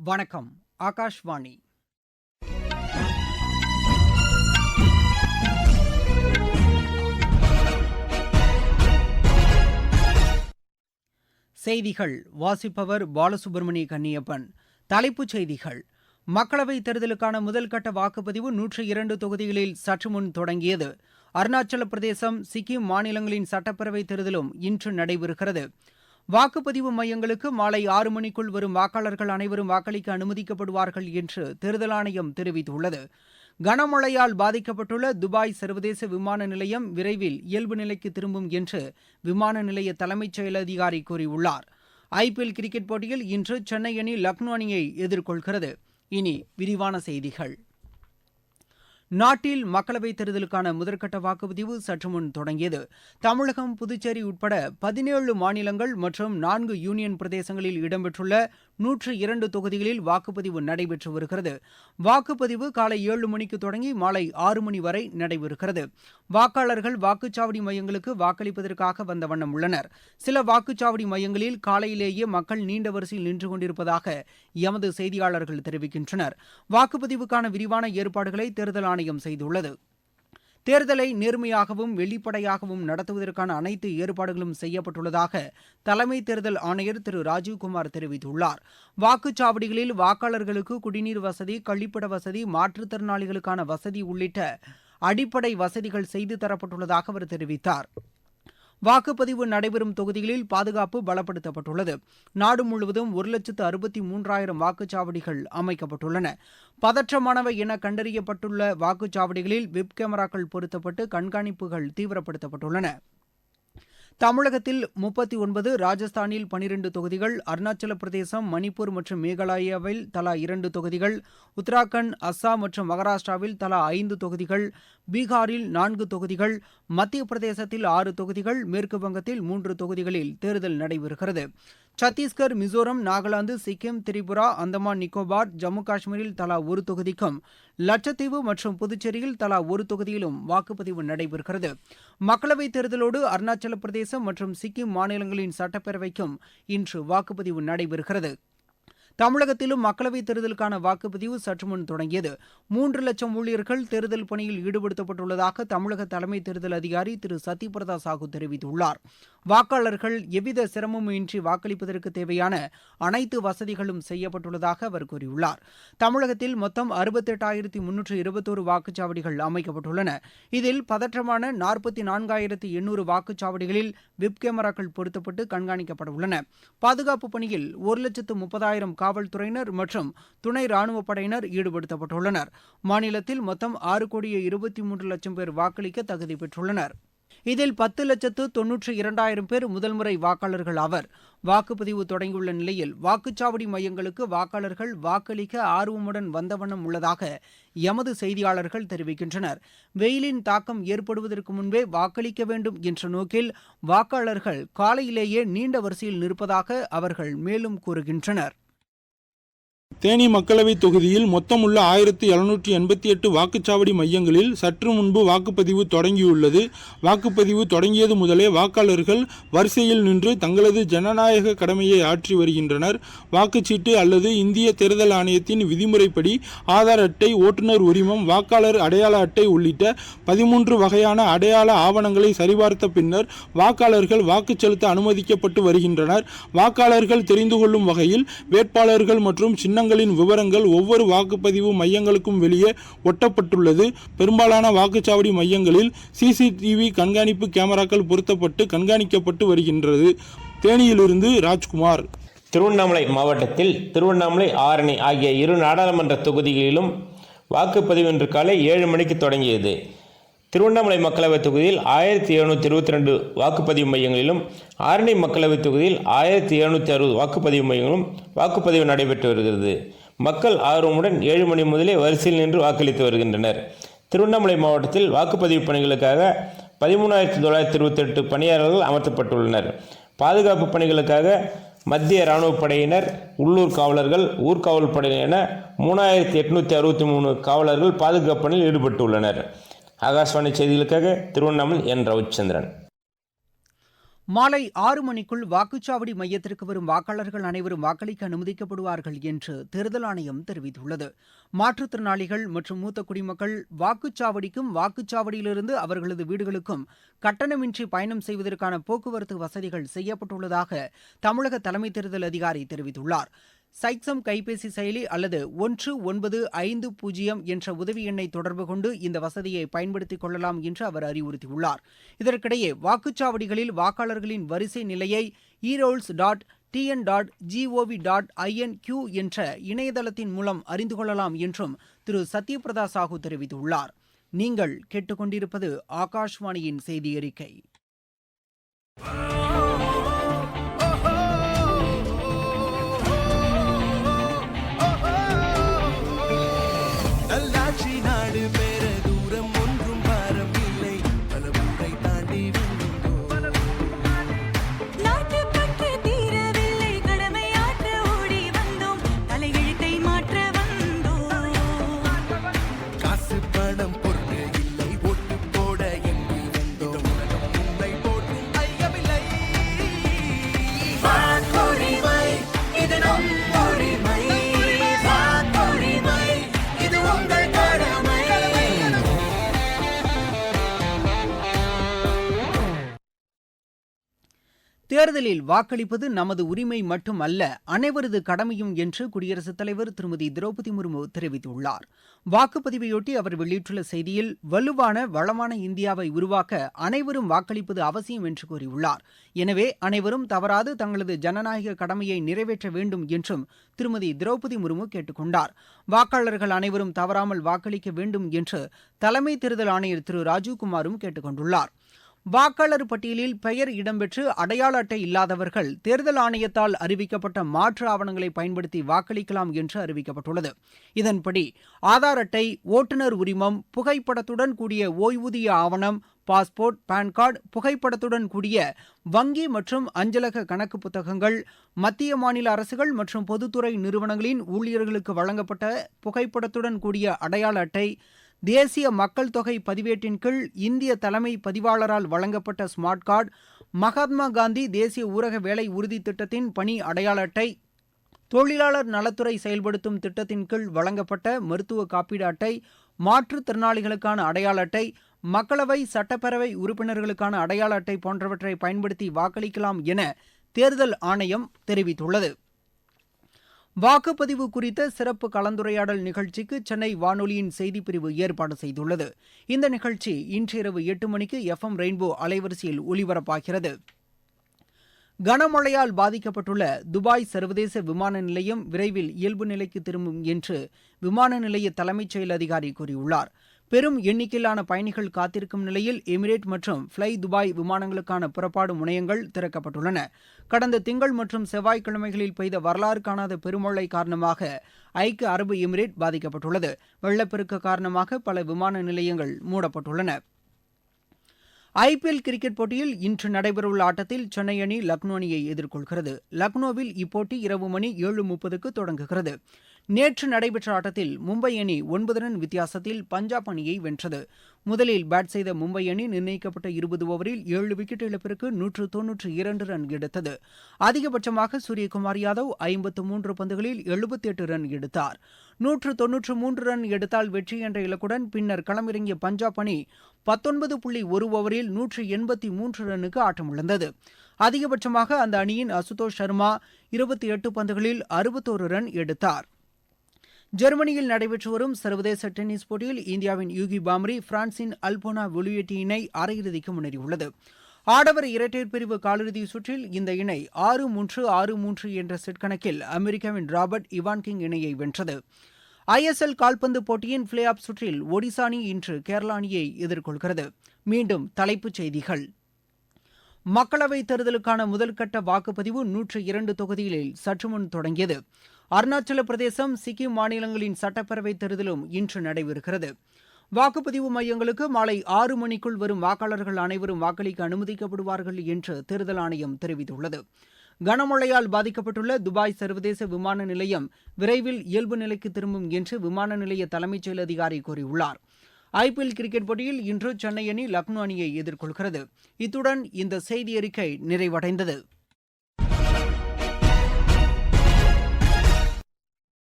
வணக்கம் ஆகாஷ்வாணி. செய்திகள் வாசிப்பவர் பாலசுப்ரமணிய கன்னியப்பன். தலைப்புச் செய்திகள் மக்களவைத் தேர்தலுக்கான முதல் கட்ட வாக்குப்பதிவு நூற்றி இரண்டு தொகுதிகளில் சற்று முன் தொடங்கியது. அருணாச்சல பிரதேசம் சிக்கிம் மாநிலங்களின் சட்டப்பேரவைத் தேர்தலும் இன்று நடைபெறுகிறது. வாக்குப்பதிவு மையங்களுக்கு மாலை ஆறு மணிக்குள் வரும் வாக்காளர்கள் அனைவரும் வாக்களிக்க அனுமதிக்கப்படுவார்கள் என்று தேர்தல் ஆணையம் தெரிவித்துள்ளது. கனமழையால் பாதிக்கப்பட்டுள்ள துபாய் சர்வதேச விமான நிலையம் விரைவில் இயல்பு நிலைக்கு திரும்பும் என்று விமான நிலைய தலைமைச் செயல் அதிகாரி கூறியுள்ளார். ஐபிஎல் கிரிக்கெட் போட்டியில் இன்று சென்னை அணி லக்னோ அணியை எதிர்கொள்கிறது. இனி விரிவான செய்திகள். நாட்டில் மக்களவைத் தேர்தலுக்கான முதற்கட்ட வாக்குப்பதிவு சற்று முன் தொடங்கியது. தமிழகம் புதுச்சேரி உட்பட பதினேழு மாநிலங்கள் மற்றும் நான்கு யூனியன் பிரதேசங்களில் இடம்பெற்றுள்ள நூற்று இரண்டு தொகுதிகளில் வாக்குப்பதிவு நடைபெற்று வருகிறது. வாக்குப்பதிவு காலை ஏழு மணிக்கு தொடங்கி மாலை ஆறு மணி வரை நடைபெறுகிறது. வாக்காளர்கள் வாக்குச்சாவடி மையங்களுக்கு வாக்களிப்பதற்காக வந்த வண்ணம் உள்ளனர். சில வாக்குச்சாவடி மையங்களில் காலையிலேயே மக்கள் நீண்ட வரிசையில் நின்று கொண்டிருப்பதாக எமது செய்தியாளர்கள் தெரிவிக்கின்றனர். வாக்குப்பதிவுக்கான விரிவான ஏற்பாடுகளை தேர்தல் ஆணையம் செய்துள்ளது. தேர்தலை நேர்மையாகவும் வெளிப்படையாகவும் நடத்துவதற்கான அனைத்து ஏற்பாடுகளும் செய்யப்பட்டுள்ளதாக தலைமை தேர்தல் ஆணையர் திரு ராஜீவ்குமார் தெரிவித்துள்ளார். வாக்குச்சாவடிகளில் வாக்காளர்களுக்கு குடிநீர் வசதி கழிப்பிட வசதி மாற்றுத்திறனாளிகளுக்கான வசதி உள்ளிட்ட அடிப்படை வசதிகள் செய்து தரப்பட்டுள்ளதாக அவர் தெரிவித்தார். வாக்குப்பதிவு நடைபெறும் தொகுதிகளில் பாதுகாப்பு பலப்படுத்தப்பட்டுள்ளது. நாடு முழுவதும் ஒரு லட்சத்து அறுபத்தி மூன்றாயிரம் வாக்குச்சாவடிகள் அமைக்கப்பட்டுள்ளன. பதற்றமானவை என கண்டறியப்பட்டுள்ள வாக்குச்சாவடிகளில் வெப் கேமராக்கள் பொருத்தப்பட்டு கண்காணிப்புகள் தீவிரப்படுத்தப்பட்டுள்ளன. தமிழகத்தில் முப்பத்தி ஒன்பது ராஜஸ்தானில் பனிரெண்டு தொகுதிகள் அருணாச்சல பிரதேசம் மணிப்பூர் மற்றும் மேகாலயாவில் தலா இரண்டு தொகுதிகள் உத்தராகண்ட் அஸ்ஸாம் மற்றும் மகாராஷ்டிராவில் தலா ஐந்து தொகுதிகள் பீகாரில் நான்கு தொகுதிகள் மத்திய பிரதேசத்தில் ஆறு தொகுதிகள் மேற்கு வங்கத்தில் மூன்று தொகுதிகளில் தேர்தல் நடைபெறுகிறது. சத்தீஸ்கர் மிசோரம் நாகாலாந்து சிக்கிம் திரிபுரா அந்தமான் நிக்கோபார் ஜம்மு காஷ்மீரில் தலா ஒரு தொகுதிக்கும் லட்சத்தீவு மற்றும் புதுச்சேரியில் தலா ஒரு தொகுதியிலும் வாக்குப்பதிவு நடைபெறுகிறது. மக்களவைத் தேர்தலோடு அருணாச்சல பிரதேசம் மற்றும் சிக்கிம் மாநிலங்களின் சட்டப்பேரவைக்கும் இன்று வாக்குப்பதிவு நடைபெறுகிறது. தமிழகத்திலும் மக்களவைத் தேர்தலுக்கான வாக்குப்பதிவு சற்று முன் தொடங்கியது. மூன்று லட்சம் ஊழியர்கள் தேர்தல் பணியில் ஈடுபடுத்தப்பட்டுள்ளதாக தமிழக தலைமை தேர்தல் அதிகாரி திரு. சத்யபிரதா சாஹூ தெரிவித்துள்ளார். வாக்காளர்கள் எவ்வித சிரமமும் இன்றி வாக்களிப்பதற்கு தேவையான அனைத்து வசதிகளும் செய்யப்பட்டுள்ளதாக அவர் கூறியுள்ளார். தமிழகத்தில் மொத்தம் அறுபத்தெட்டாயிரத்தி முன்னூற்று இருபத்தோரு வாக்குச்சாவடிகள் அமைக்கப்பட்டுள்ளன. இதில் பதற்றமான நாற்பத்தி நான்காயிரத்தி எண்ணூறு வாக்குச்சாவடிகளில் விப் கேமராக்கள் பொருத்தப்பட்டு கண்காணிக்கப்பட உள்ளன. பாதுகாப்பு பணியில் ஒரு லட்சத்து முப்பதாயிரம் காவல்துறையினர் மற்றும் துணை ராணுவப் படையினர் ஈடுபடுத்தப்பட்டுள்ளனர். மாநிலத்தில் மொத்தம் ஆறு கோடியே இருபத்தி மூன்று லட்சம் பேர் வாக்களிக்க தகுதி பெற்றுள்ளனர். இதில் பத்து லட்சத்து தொன்னூற்றி இரண்டாயிரம் பேர் முதல் முறை வாக்காளர்கள் ஆவர். வாக்குப்பதிவு தொடங்கியுள்ள நிலையில் வாக்குச்சாவடி மையங்களுக்கு வாக்காளர்கள் வாக்களிக்க ஆர்வமுடன் வந்தவண்ணம் உள்ளதாக எமது செய்தியாளர்கள் தெரிவிக்கின்றனர். வெயிலின் தாக்கம் ஏற்படுவதற்கு முன்பே வாக்களிக்க வேண்டும் என்ற நோக்கில் வாக்காளர்கள் காலையிலேயே நீண்ட வரிசையில் நிற்பதாக அவர்கள் மேலும் கூறுகின்றனர். தேனி மக்களவைத் தொகுதியில் மொத்தமுள்ள ஆயிரத்தி எழுநூற்றி எண்பத்தி எட்டு வாக்குச்சாவடி மையங்களில் சற்று முன்பு வாக்குப்பதிவு தொடங்கியுள்ளது. வாக்குப்பதிவு தொடங்கியது முதலே வாக்காளர்கள் வரிசையில் நின்று தங்களது ஜனநாயக கடமையை ஆற்றி வருகின்றனர். வாக்குச்சீட்டு அல்லது இந்திய தேர்தல் ஆணையத்தின் விதிமுறைப்படி ஆதார் அட்டை ஓட்டுநர் உரிமம் வாக்காளர் அடையாள அட்டை உள்ளிட்ட பதிமூன்று வகையான அடையாள ஆவணங்களை சரிபார்த்த பின்னர் வாக்காளர்கள் வாக்கு செலுத்த அனுமதிக்கப்பட்டு வருகின்றனர். வாக்காளர்கள் தெரிந்து கொள்ளும் வகையில் வேட்பாளர்கள் மற்றும் சின்னங்களின் விவரங்கள் ஒவ்வொரு வாக்குப்பதிவு மையங்களுக்கும் வெளியே ஒட்டப்பட்டுள்ளது. பெரும்பாலான வாக்குச்சாவடி மையங்களில் சிசிடிவி கண்காணிப்பு கேமராக்கள் பொருத்தப்பட்டு கண்காணிக்கப்பட்டு வருகின்றது. தேனியிலிருந்து ராஜ்குமார். திருவண்ணாமலை மாவட்டத்தில் திருவண்ணாமலை ஆரணி ஆகிய இரு நாடாளுமன்ற தொகுதிகளிலும் வாக்குப்பதிவு இன்று காலை ஏழு மணிக்கு தொடங்கியது. திருவண்ணாமலை மக்களவைத் தொகுதியில் ஆயிரத்தி எழுநூற்றி இருபத்தி ரெண்டு வாக்குப்பதிவு மையங்களிலும் ஆரணி மக்களவைத் தொகுதியில் ஆயிரத்தி எழுநூற்றி அறுபது வாக்குப்பதிவு மையங்களும் வாக்குப்பதிவு நடைபெற்று வருகிறது. மக்கள் ஆர்வமுடன் ஏழு மணி முதலே வரிசையில் நின்று வாக்களித்து வருகின்றனர். திருவண்ணாமலை மாவட்டத்தில் வாக்குப்பதிவு பணிகளுக்காக பதிமூணாயிரத்தி தொள்ளாயிரத்தி இருபத்தெட்டு பணியாளர்கள் அமர்த்தப்பட்டுள்ளனர். பாதுகாப்பு பணிகளுக்காக மத்திய இராணுவ படையினர் உள்ளூர் காவலர்கள் ஊர்காவல் படையினர் என மூணாயிரத்தி எட்நூற்றி அறுபத்தி மூணு காவலர்கள் பாதுகாப்பு பணியில் ஈடுபட்டுள்ளனர். ஆகாஷ்வாணி செய்திகளுக்காக திருவண்ணாமலை என் ரவிச்சந்திரன். மாலை ஆறு மணிக்குள் வாக்குச்சாவடி மையத்திற்கு வரும் வாக்காளர்கள் அனைவரும் வாக்களிக்க அனுமதிக்கப்படுவார்கள் என்று தேர்தல் ஆணையம் தெரிவித்துள்ளது. மாற்றுத்திறனாளிகள் மற்றும் மூத்த குடிமக்கள் வாக்குச்சாவடிக்கும் வாக்குச்சாவடியிலிருந்து அவர்களது வீடுகளுக்கும் கட்டணமின்றி பயணம் செய்வதற்கான போக்குவரத்து வசதிகள் செய்யப்பட்டுள்ளதாக தமிழக தலைமை தேர்தல் அதிகாரி தெரிவித்துள்ளார். சைக்சம் கைபேசி செயலி அல்லது ஒன்று ஒன்பது ஐந்து பூஜ்ஜியம் என்ற உதவி எண்ணை தொடர்பு கொண்டு இந்த வசதியை பயன்படுத்திக் கொள்ளலாம் என்று அவர் அறிவுறுத்தியுள்ளார். இதற்கிடையே வாக்குச்சாவடிகளில் வாக்காளர்களின் வரிசை நிலையை erolls dot TN dot GOV dot IN Q என்ற இணையதளத்தின் மூலம் அறிந்து கொள்ளலாம் என்றும் திரு. சத்யபிரதா சாஹூ தெரிவித்துள்ளார். நீங்கள் கேட்டுக்கொண்டிருப்பது ஆகாஷ்வாணியின் செய்தி அறிக்கை. தேர்தலில் வாக்களிப்பது நமது உரிமை மட்டும் அல்ல அனைவரது கடமையும் என்று குடியரசுத் தலைவர் திருமதி திரௌபதி முர்மு தெரிவித்துள்ளார். வாக்குப்பதிவையொட்டி அவர் வெளியிட்டுள்ள செய்தியில் வலுவான வளமான இந்தியாவை உருவாக்க அனைவரும் வாக்களிப்பது அவசியம் என்று கூறியுள்ளார். எனவே அனைவரும் தவறாது தங்களது ஜனநாயக கடமையை நிறைவேற்ற வேண்டும் என்றும் திருமதி திரௌபதி முர்மு கேட்டுக்கொண்டார். வாக்காளர்கள் அனைவரும் தவறாமல் வாக்களிக்க வேண்டும் என்று தலைமை தேர்தல் ஆணையர் திரு. ராஜீவ்குமாரும் கேட்டுக்கொண்டுள்ளார். வாக்காளர் பட்டியலில் பெயர் இடம்பெற்று அடையாள அட்டை இல்லாதவர்கள் தேர்தல் ஆணையத்தால் அறிவிக்கப்பட்ட மாற்று ஆவணங்களை பயன்படுத்தி வாக்களிக்கலாம் என்று அறிவிக்கப்பட்டுள்ளது. இதன்படி ஆதார் அட்டை ஓட்டுநர் உரிமம் புகைப்படத்துடன் கூடிய ஓய்வூதிய ஆவணம் பாஸ்போர்ட் பான் கார்டு புகைப்படத்துடன் கூடிய வங்கி மற்றும் அஞ்சலக கணக்கு புத்தகங்கள் மத்திய மாநில அரசுகள் மற்றும் பொதுத்துறை நிறுவனங்களின் ஊழியர்களுக்கு வழங்கப்பட்ட புகைப்படத்துடன் கூடிய அடையாள அட்டை தேசிய மக்கள் தொகை பதிவேட்டின் கீழ் இந்திய தலைமை பதிவாளரால் வழங்கப்பட்ட ஸ்மார்ட் கார்டு மகாத்மா காந்தி தேசிய ஊரக வேலை உறுதி திட்டத்தின் பணி அடையாள அட்டை தொழிலாளர் நலத்துறை செயல்படுத்தும் திட்டத்தின் கீழ் வழங்கப்பட்ட மருத்துவ காப்பீடு அட்டை மாற்றுத்திறனாளிகளுக்கான அடையாள அட்டை மக்களவை சட்டப்பேரவை உறுப்பினர்களுக்கான அடையாள அட்டை போன்றவற்றை பயன்படுத்தி வாக்களிக்கலாம் என தேர்தல் ஆணையம் தெரிவித்துள்ளது. வாக்குப்பதிவு குறித்த சிறப்பு கலந்துரையாடல் நிகழ்ச்சிக்கு சென்னை வானொலியின் செய்திப்பிரிவு ஏற்பாடு செய்துள்ளது. இந்த நிகழ்ச்சி இன்றிரவு எட்டு மணிக்கு எஃப் எம் ரெயின்போ அலைவரிசையில் ஒலிபரப்பாகிறது. கனமழையால் பாதிக்கப்பட்டுள்ள துபாய் சர்வதேச விமான நிலையம் விரைவில் இயல்பு நிலைக்கு திரும்பும் என்று விமான நிலைய தலைமைச் செயல் அதிகாரி கூறியுள்ளார். பெரும் எண்ணிக்கையிலான பயணிகள் காத்திருக்கும் நிலையில் எமிரேட் மற்றும் ஃப்ளை துபாய் விமானங்களுக்கான புறப்பாடு முனையங்கள் திறக்கப்பட்டுள்ளன. கடந்த திங்கள் மற்றும் செவ்வாய்க்கிழமைகளில் பெய்த வரலாறு காணாத பெருமழை காரணமாக ஐக்கிய அரபு எமிரேட் பாதிக்கப்பட்டுள்ளது. வெள்ளப்பெருக்கு காரணமாக பல விமான நிலையங்கள் மூடப்பட்டுள்ளன. ஐபிஎல் கிரிக்கெட் போட்டியில் இன்று நடைபெறவுள்ள ஆட்டத்தில் சென்னை அணி லக்னோ அணியை எதிர்கொள்கிறது. லக்னோவில் இப்போட்டி இரவு மணி ஏழு முப்பதுக்கு தொடங்குகிறது. நேற்று நடைபெற்ற ஆட்டத்தில் மும்பை அணி ஒன்பது ரன் வித்தியாசத்தில் பஞ்சாப் அணியை வென்றது. முதலில் பேட் செய்த மும்பை அணி நிர்ணயிக்கப்பட்ட இருபது ஓவரில் ஏழு விக்கெட் இழப்பிற்கு நூற்று தொன்னூற்று இரண்டு ரன் எடுத்தது. அதிகபட்சமாக சூரியகுமார் யாதவ் ஐம்பத்து மூன்று பந்துகளில் எழுபத்தி எட்டு ரன் எடுத்தார். நூற்று தொன்னூற்று மூன்று ரன் எடுத்தால் வெற்றி என்ற இலக்குடன் பின்னர் களமிறங்கிய பஞ்சாப் அணி பத்தொன்பது புள்ளி ஒரு ஓவரில் நூற்று எண்பத்தி மூன்று ரன்னுக்கு ஆட்டமிழந்தது. அதிகபட்சமாக அந்த அணியின் அசுதோஷ் சர்மா இருபத்தி எட்டு பந்துகளில் அறுபத்தோரு ரன் எடுத்தார். ஜெர்மனியில் நடைபெற்று வரும் சர்வதேச டென்னிஸ் போட்டியில் இந்தியாவின் யூகி பாம்ரி பிரான்சின் அல்போனா வெளியேட்டி இணை அரையிறுதிக்கு முன்னேறியுள்ளது. ஆடவர் இரட்டையர் பிரிவு காலிறுதி சுற்றில் இந்த இணை ஆறு மூன்று ஆறு மூன்று என்ற செட் கணக்கில் அமெரிக்காவின் ராபர்ட் இவான் கிங் இணையை வென்றது. ஐஎஸ்எல் கால்பந்து போட்டியின் பிளே ஆஃப் சுற்றில் ஒடிசா அணி இன்று கேரளா அணியை எதிர்கொள்கிறது. மீண்டும் தலைப்புச் செய்திகள். மக்களவைத் தேர்தலுக்கான முதல்கட்ட வாக்குப்பதிவு நூற்று இரண்டு தொகுதிகளில் சற்றுமுன் தொடங்கியது. அருணாச்சல பிரதேசம் சிக்கிம் மாநிலங்களின் சட்டப்பேரவைத் தேர்தலும் இன்று நடைபெறுகிறது. வாக்குப்பதிவு மையங்களுக்கு மாலை ஆறு மணிக்குள் வரும் வாக்காளர்கள் அனைவரும் வாக்களிக்க அனுமதிக்கப்படுவார்கள் என்று தேர்தல் ஆணையம் தெரிவித்துள்ளது. கனமழையால் பாதிக்கப்பட்டுள்ள துபாய் சர்வதேச விமான நிலையம் விரைவில் இயல்பு நிலைக்கு திரும்பும் என்று விமான நிலைய தலைமைச் செயல் அதிகாரி கூறியுள்ளார். ஐபிஎல் கிரிக்கெட் போட்டியில் இன்று சென்னை அணி லக்னோ அணியை எதிர்கொள்கிறது. இத்துடன் இந்த செய்தி அறிக்கை நிறைவடைந்தது.